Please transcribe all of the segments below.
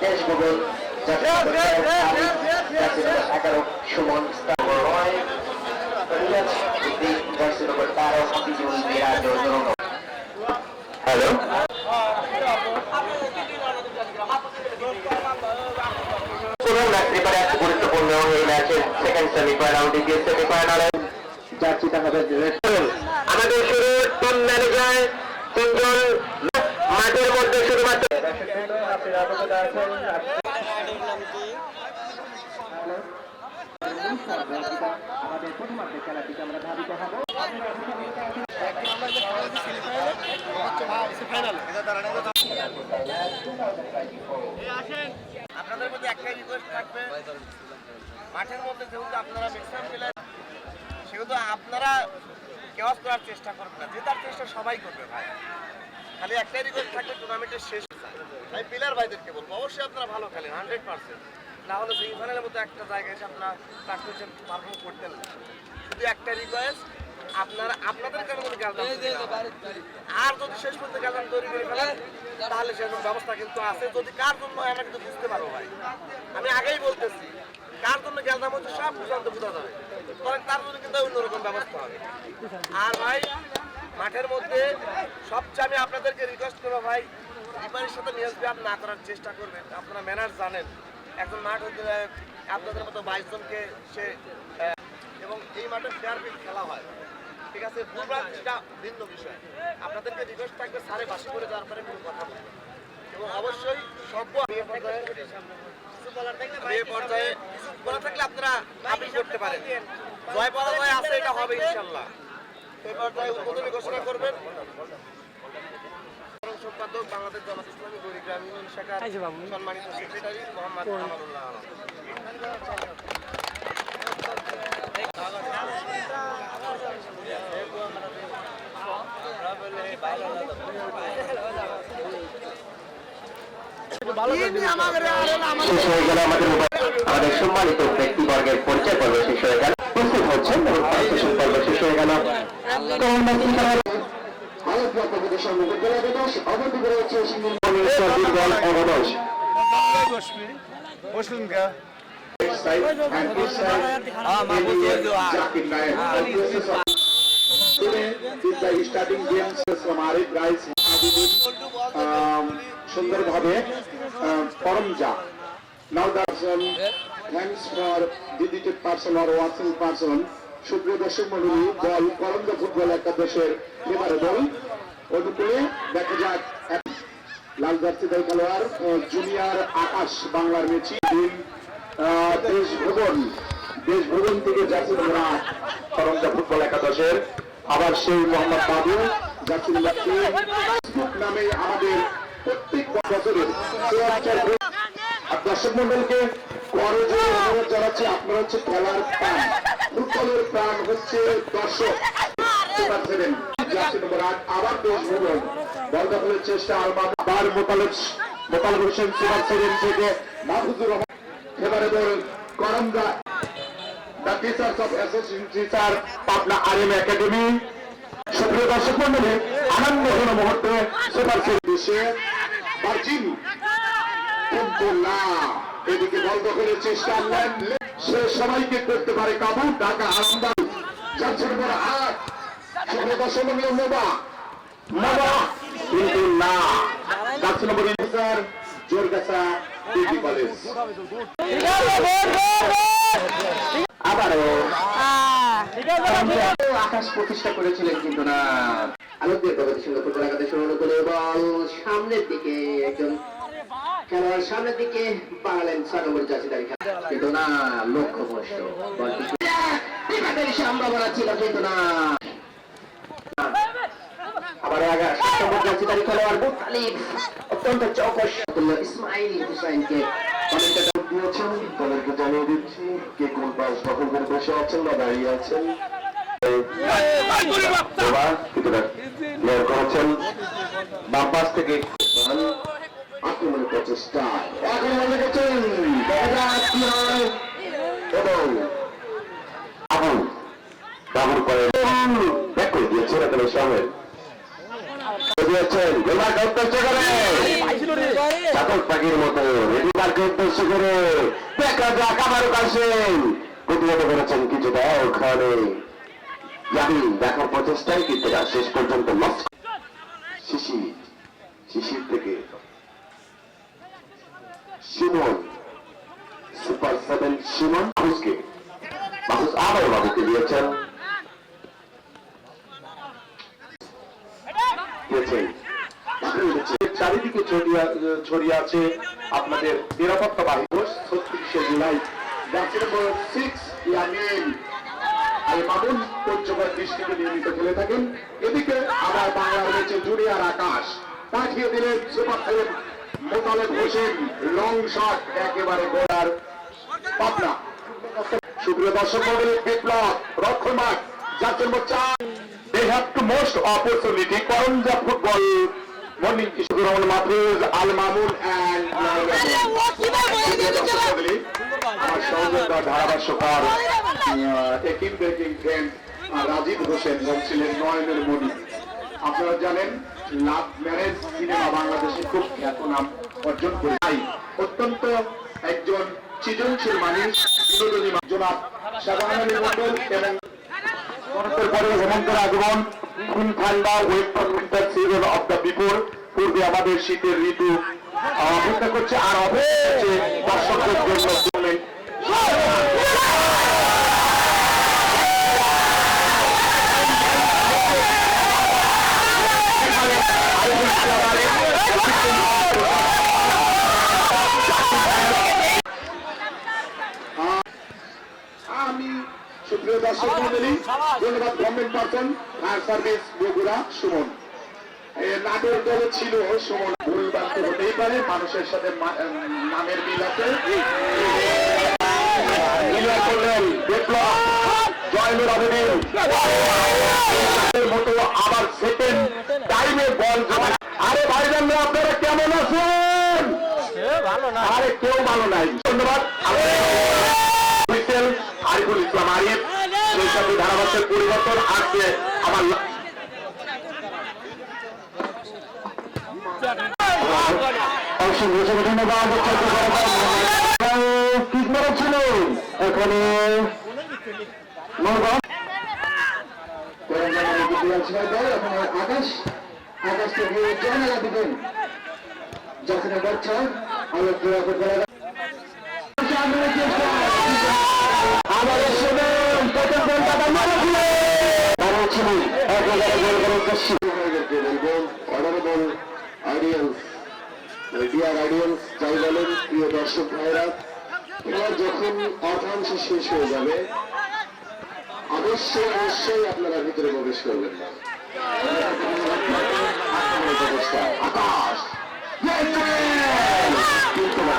দেশভোগল এগারো সুমন হাফিজুল মিরাজ হ্যালো গুরুত্বপূর্ণ এই ম্যাচের সেকেন্ড সেমিফাইনাল দ্বিতীয় সেমিফাইনালে যাচ্ছি তাহলে আমাদের শুরু টিম ম্যানেজার তিনজন মাঠের মধ্যে শুধুমাত্র আপনাদের মধ্যে একটাই মাঠের মধ্যে যেহেতু আপনারা ম্যাক্সিমাম প্লেয়ার সেহেতু আপনারা কেওয়াজ করার চেষ্টা করবেন না। জেতার চেষ্টা সবাই করবে ভাই। খালি একটাই রিকোয়েস্ট থাকবে টুর্নামেন্টের শেষ আমি প্লেয়ার ভাইদেরকে বলব, অবশ্যই আপনারা ভালো খেলেন হান্ড্রেড পার্সেন্ট না হলে সেমিফাইনালের মতো একটা জায়গায় এসে আপনারা প্রার্থনা পারফর্ম করতেন না। শুধু একটা রিকোয়েস্ট আপনারা, আপনাদের কেন কোনো আর যদি শেষ পর্যন্ত গাল তৈরি করে ফেলেন, তাহলে সেরকম ব্যবস্থা কিন্তু আছে। যদি কার জন্য আমরা কিন্তু বুঝতে পারব ভাই। আমি আগেই বলতেছি, কার জন্য গেলদাম হচ্ছে সব বুঝাতে বোঝা যাবে। তবে তার জন্য কিন্তু অন্যরকম ব্যবস্থা হবে। আর ভাই মাঠের মধ্যে সবচেয়ে আমি আপনাদেরকে রিকোয়েস্ট করব ভাই রিপারের সাথে মিসবিহেভ না করার চেষ্টা করবেন। আপনারা ম্যানার জানেন। এখন মাঠ হতে আপনাদের মতো বাইশ জনকে সে এবং এই মাঠে ফেয়ার ফিল্ড খেলা হয়। ঠিক আছে? ভুলভাল সেটা ভিন্ন বিষয়। আপনাদেরকে রিকোয়েস্ট থাকবে সাড়ে বাসি করে যাওয়ার পরে কোনো কথা বলবেন এবং অবশ্যই সভ্য পর্যায়ে কিছু থাকলে আপনারা করতে পারেন। জয় পরাজয় আছে, এটা হবে ইনশাল্লাহ। এই পর্যায়ে উদ্বোধনী ঘোষণা করবেন। সম্পাদক বাংলাদেশ জামাত ইসলামী গরিগ্রাম ইউনিয়ন শাখার সম্মানিত সেক্রেটারি মোহাম্মদ আমানুল্লাহ আলম। শেষ গেল আমাদের সম্মানিত ব্যক্তিবর্গের পরিচয় পর্ব শেষ হয়ে গেল। প্রস্তুত হচ্ছেন এবং পারিতোষিক পর্ব শেষ হয়ে গেল স্টার্টিং গেমস हमारे प्राइस সুন্দরভাবে পরমজা নাও দার্শন thanks for visited person or watching person একাদশের আবার সেই মোহাম্মদ বাবু, জার্সি নাম্বার তিন ফেসবুক নামে আমাদের প্রত্যেক বছরের দর্শক মন্ডলকে করজোর অনুরোধ জানাচ্ছি, আপনারা হচ্ছে খেলার প্রাণ ফুটবলের প্রাণ হচ্ছে দর্শক। আবার ভুবন বল দখলের চেষ্টা মোতালেব মোতালেব হোসেন সুপার সেভেন থেকে মাহফুজুর রহমান এবারে ball করমদা the teachers of association teacher Pabna RM academy সুপ্রিয় দর্শক মন্ডলী আনন্দ ঘন মুহূর্তে সুপার দেশে কিন্তু না এদিকে বল দখলের চেষ্টা আনলেন সে সবাইকে করতে পারে কাবু ঢাকা, আরামবাগ যাচ্ছে নম্বর আট দর্শক মন্ডলী নোবা নোবা কিন্তু না। যাচ্ছে নম্বর স্যার জোরগাছা আকাশ প্রতিষ্ঠা করেছিলেন সামনের দিকে একজন খেলোয়াড় সামনের দিকে বাড়ালেন ছয় নম্বর কিন্তু না লক্ষ্য ভ্রষ্ট বিপদের সম্ভাবনা ছিল কিন্তু না কে কোন পাশ দখল করে আছেন বা দাঁড়িয়ে আছেন। এবার কিছুটা থেকে আক্রমণের প্রচেষ্টা এখন মনে করছেন কি হয় এবং আবুল বাবুর করে ব্যাক করে দিয়েছেন এখানে দিয়েছেন উদ্দেশ্য করে চাতক পাখির মতো রেডিমার্কে উদ্দেশ্য করে দেখা যাক আবারও কাশেন প্রতিহত করেছেন কিছুটা ওখানে জানি দেখার প্রচেষ্টায় কিন্তু শেষ পর্যন্ত শিশির থেকে সুমন সুপার সেভেন সুমন বাবুসকে বাবুস আবার বাবুকে দিয়েছেন। চারিদিকে ছড়িয়ে আছে আপনাদের নিরাপত্তা বাহিনী। ছত্রিশে জুলাই জাতীয় নম্বর সিক্স ইয়ামিন আল মামুন পঞ্চগড় দৃষ্টিকে নিয়মিত খেলে থাকেন। এদিকে আবার বাংলা রয়েছে জুনিয়র আকাশ। পাঠিয়ে দিলেন super seven Motaleb Hossain long shot একেবারে গোড়ার পাবনা। সুপ্রিয় দর্শক মন্ডলী বিপ্লব রক্ষণবাগ জাতীয় নম্বর চার they have to most opportunity Karanja football morning Kishore Rahman Mahfuz Al Mamun and আমার ধারাভাষ্যকার একিম ব্রেকিং ফ্রেন্ড রাজীব হোসেন ছিলেন নয়নের মণি। আপনারা জানেন লাভ ম্যারেজ সিনেমা বাংলাদেশে খুব খ্যাত নাম অর্জন করে। তাই অত্যন্ত একজন সৃজনশীল মানুষ, বিনোদনী জনাব মন্ডল এবং পূর্বে আমাদের শীতের ঋতু অপেক্ষা করছে আর অপেক্ষা দর্শকদের জন্য। আমি সুপ্রিয় দর্শক মন্ডলী, ধন্যবাদ government person fire service Bogura Sumon. Natore দলে ছিল সুমন। ভুল বাক্য হতেই পারে, মানুষের সাথে নামের মিল আছে। বিপ্লব জয়নুর মতো আবার সেকেন্ড টাইমে বল জমা আরে ভাইজান আপনারা কেমন আছেন? আরে কেউ ভালো নাই। ধন্যবাদ। হুইসেল আরিফুল ইসলাম আরিফ সেই সাথে ধারাভাষ্যের পরিবর্তন আসছে আমার ধন্যবাদ। ঠিক মেরেছিল এখানে আকাশ থেকে জানালা দিবেন যখন বছর যাই বলেন, প্রিয় দর্শক যখন অর্ধাংশ শেষ হয়ে যাবে, অবশ্যই অবশ্যই আপনারা ভিতরে প্রবেশ করবেন না আকাশ কিন্তু না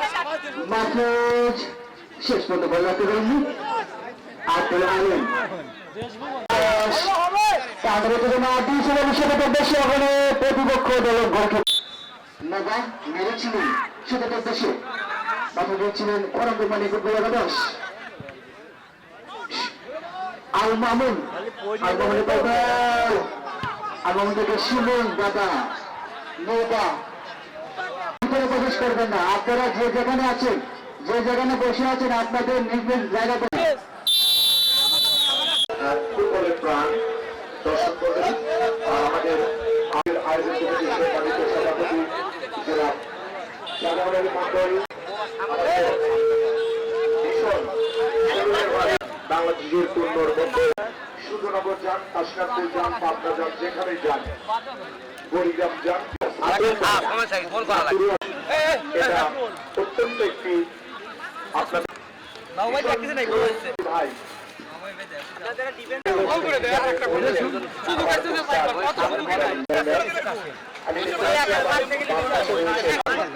মাহফুজ শেষ পর্যন্ত বল রাখতে পারেননি। আব্দুল আলম তাদের থেকে না দিয়েছিল সেটা বেশি ওখানে প্রতিপক্ষ দলের মামুন, আল মামুনের কথা আল দাদা নৌকা ভিতরে প্রবেশ করবেন না। আপনারা যে যেখানে আছেন যে যেখানে বসে আছেন আপনাদের নিজ নিজ জায়গা ফুটবলের প্রাণ দর্শক আমাদের আমাদের আয়োজন কমিটির সম্মানিত সভাপতি জনাব শাহজাহান আলী মণ্ডল আমাদের ভীষণ বাংলাদেশের পূর্ণর মধ্যে সুন্দরনগর যান কাশনাথপুর যান পাবনা যান যেখানে যান বরিগ্রাম যান এটা অত্যন্ত একটি আপনার ভাই আমি আপাইতলা মার্সেল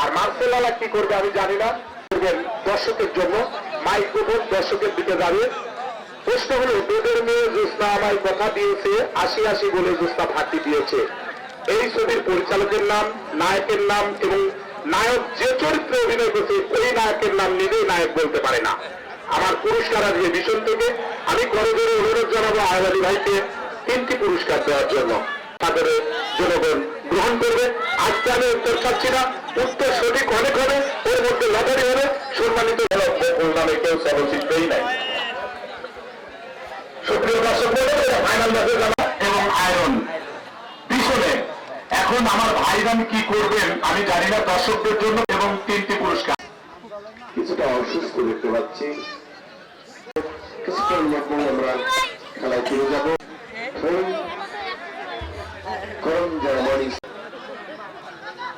আর মার্সেল আলা কি করবে আমি জানি না। দর্শকের জন্য। মাইক্রোফোন দর্শকের দিকে প্রশ্ন দুধের মেয়ে জ্যোৎস্না আমায় কথা দিয়েছে, আশি আশি বলে জ্যোৎস্না ফাঁকি দিয়েছে। এই ছবির পরিচালকের নাম, নায়কের নাম এবং নায়ক যে চরিত্রে অভিনয় করছে ওই নায়কের নাম নিজেই নায়ক বলতে পারে না। আমার পুরস্কার আসবে ভীষণ থেকে। আমি করে ধরে অনুরোধ জানাব আহ্বানী ভাইকে তিনটি পুরস্কার দেওয়ার জন্য। তাদের জনগণ গ্রহণ করবে। আজকে আমি উত্তর চাচ্ছি না। উত্তর সঠিক অনেক হবে। ওর মধ্যে লটারি হবে। সম্মানিত নামে কেউ চলচ্চিত্রই নাই। সুপ্রিয় দর্শক ফাইনাল ম্যাচে যাওয়া এবং আয়রন পিছনে। এখন আমার ভাইরান কি করবেন আমি জানি না দর্শকদের জন্য এবং তিনটি পুরস্কার। কিছুটা অসুস্থ দেখতে পাচ্ছি। মধ্যে আমরা খেলায় ফিরে যাব।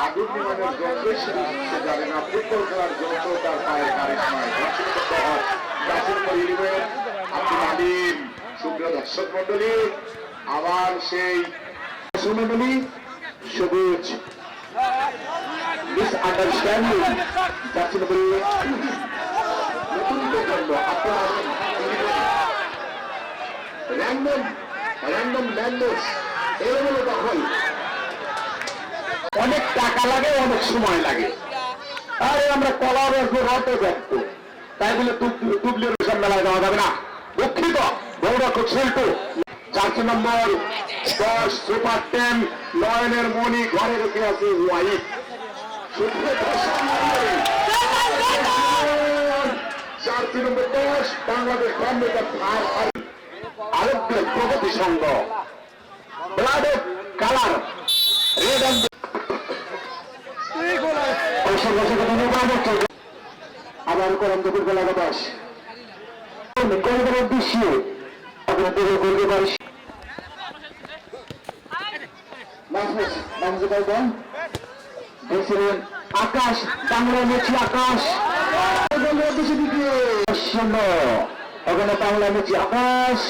আগুন নির্মাণের যন্ত্রের শুধু সে যাবে না ফুটবল খেলার যন্ত্র তার পায়ের হয় মন্ডলী আবার সেই মন্ডলী সবুজ মিস আন্ডারস্ট্যান্ডিং জাসির পরিবেশ নতুন প্রজন্ম আপনার র্যান্ডম র্যান্ডম ল্যান্ডস এগুলো দখল অনেক টাকা লাগে, অনেক সময় লাগে। আরে আমরা কলা বেসবো রটে দেখব। তাই বলে টুবলির সব মেলায় দেওয়া যাবে না। দুঃখিত বৌরক্ষ ছেলটু চারশো নম্বর, দশ, সুপার টেন, নয়নের মণি ঘরে রেখে আছে computer Arogya Pragati Sangha. Blood colour red and আবার করেন দুপুর বেলা বাতাস করিবার উদ্দেশ্যে আপনার তৈরি করতে পারি। দেখছিলেন আকাশ বাংলা মেছি আকাশ। ওখানে বাংলা মেছি আকাশ।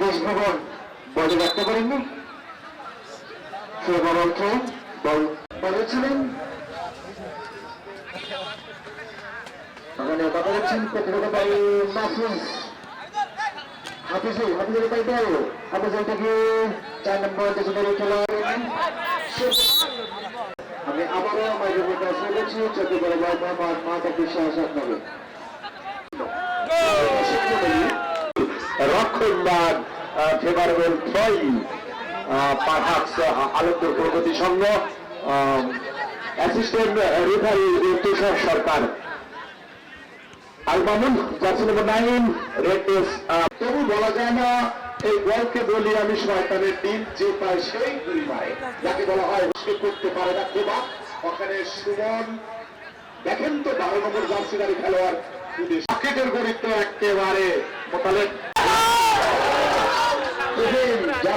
দেশ ভবন বজায় রাখতে পারেননি? সৌভাবলকে বল বলেছিলেন ওখানে কথা বলছেন প্রতিরোধ পাই মাহফুজ হাফিজে হাফিজের পাই দাও হাফিজ থেকে চার নম্বর দেশের খেলা আমি আবারও আমাদের কাছে বলেছি চোদ্দ বড় ভাই মোহাম্মদ মাতা বিশ্বাস আপনাকে রক্ষণবাদ ফেভারেবল থ্রয়িং পাঠাক্স আলোক্য প্রগতি সংঘ অ্যাসিস্ট্যান্ট রেফারি তুষার সরকার। তবু বলা যায় না, এই বলকে বলি আমি শয়তানের দিন, যে পায় সেই ঘুরি পায় যাকে বলা হয় সে করতে পারে না কোবা ওখানে সুমন, দেখেন তো বারো নম্বর জার্সিদারি খেলোয়াড় একেবারে মোতালেব।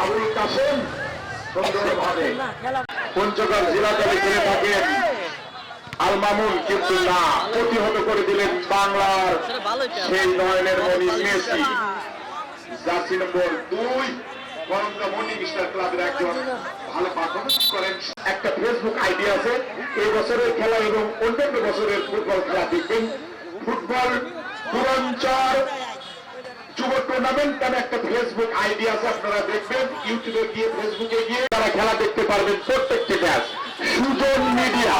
আবুল কাসেম সুন্দরভাবে পঞ্চগড় জেলা দলে খেলে থাকেন আল মামুন কিন্তু না প্রতিহত করে দিলেন বাংলার সেই নয়নের মণি মেসি। জার্সি নম্বর দুই ক্লাবের একজন ভালো করেন। একটা ফেসবুক আছে, এই বছরের খেলা এবং বছরের ফুটবল খেলা দেখবেন। ফুটবল পুরঞ্চর যুব টুর্নামেন্ট নামে একটা ফেসবুক আইডি আছে, আপনারা দেখবেন ইউটিউবে গিয়ে ফেসবুকে গিয়ে তারা খেলা দেখতে পারবেন প্রত্যেকটি ম্যাচ সুজন মিডিয়া।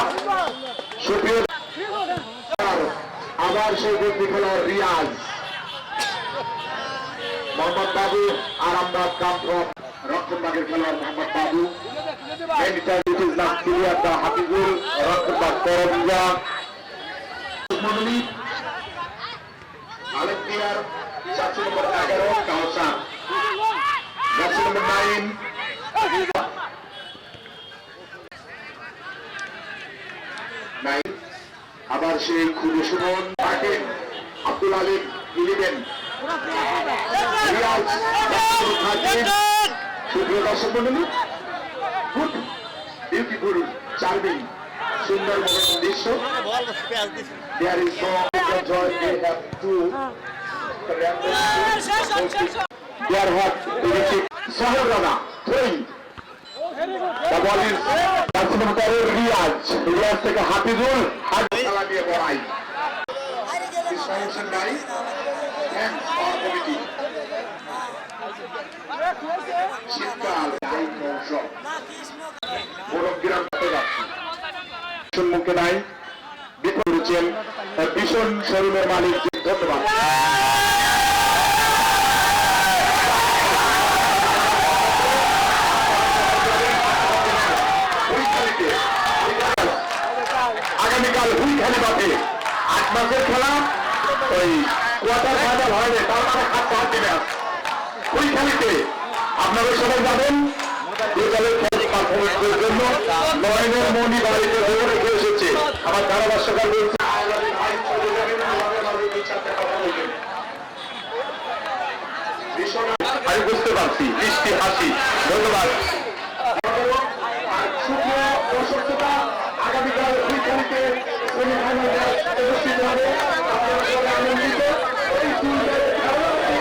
আবার সেই বন্দি খেলোয়াড় রিয়াজ। মোহাম্মদ বাবু আরামবাগ কাম ফ্রম রক্ষণবাগের খেলোয়াড় মোহাম্মদ বাবু। হাফিজুল রক্ষণবাগ করঞ্জা আলেক দিয়ার আবার সেই খুবই সুমন থাকেন আব্দুল আলিম ইলেভেন সুপ্রিয় দর্শক সুন্দর মনোরম দৃশ্য. They have two. There have Sahel Rana throwing. The ball is Batsman করে রিয়াজ রিয়াজ থেকে হাফিজুল হাত খেলা দিয়ে বড়াই হোসেন ভাই থ্যাংকস ফর কমিটি শীতকাল এই মৌসুম বড় বিরাট হতে যাচ্ছে সম্মুখে নাই করেছেন ভীষণ শোরুমের মালিক, ধন্যবাদ আগামীকাল খেলে বাসে আট মাসের খেলা, ওই কোয়ার্টার ফাইনাল হয় না তার মানে সাতটা হাতে ম্যাচ খেলিতে আপনারা সবাই যাবেন। আমার আমি বুঝতে পারছি বৃষ্টি হাসি, ধন্যবাদ। আগামীকাল দুই তারিখে অনুষ্ঠিত হবে। আপনারা আনন্দিত। এই দুই